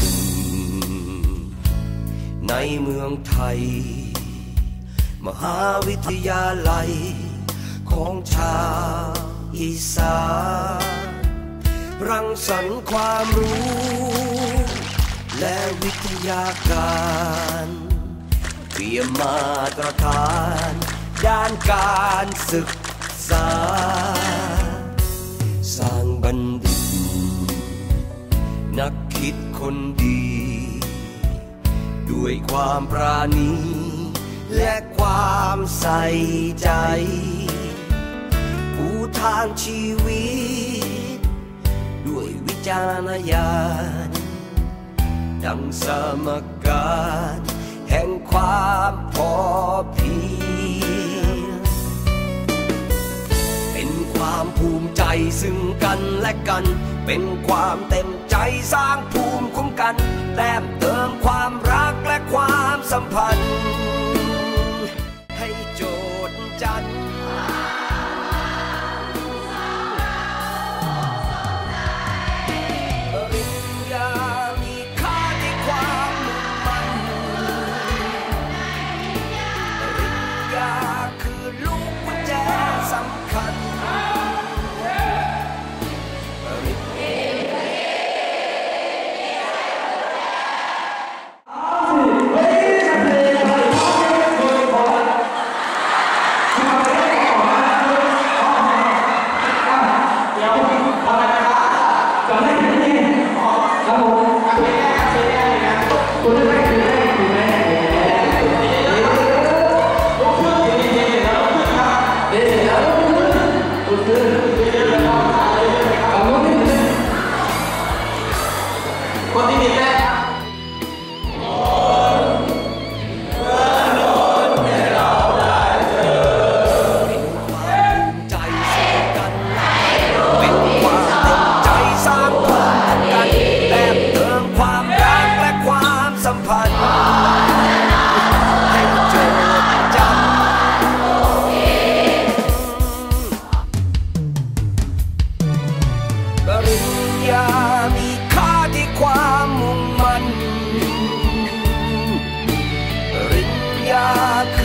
ึ่ง ในเมืองไทย มหาวิทยาลัย ของชาวอีสานรังสรรค์ความรู้ และวิทยาการเตรียมมาตรฐาน ด้านการศึกษา สร้างบัณฑิต นักคิดคนดี ด้วยความปราณี และความใส่ใจผู้ทางชีวิต ด้วยวิจารณญาณดังสมการ แห่งความพอเพียง ความภูมิใจซึ่งกันและกัน เป็นความเต็มใจสร้างภูมิคุ้มกัน แต้มเติมความรักและความสัมพันธ์ อย่ามีค่าที่ความมุ่งมันริญญาค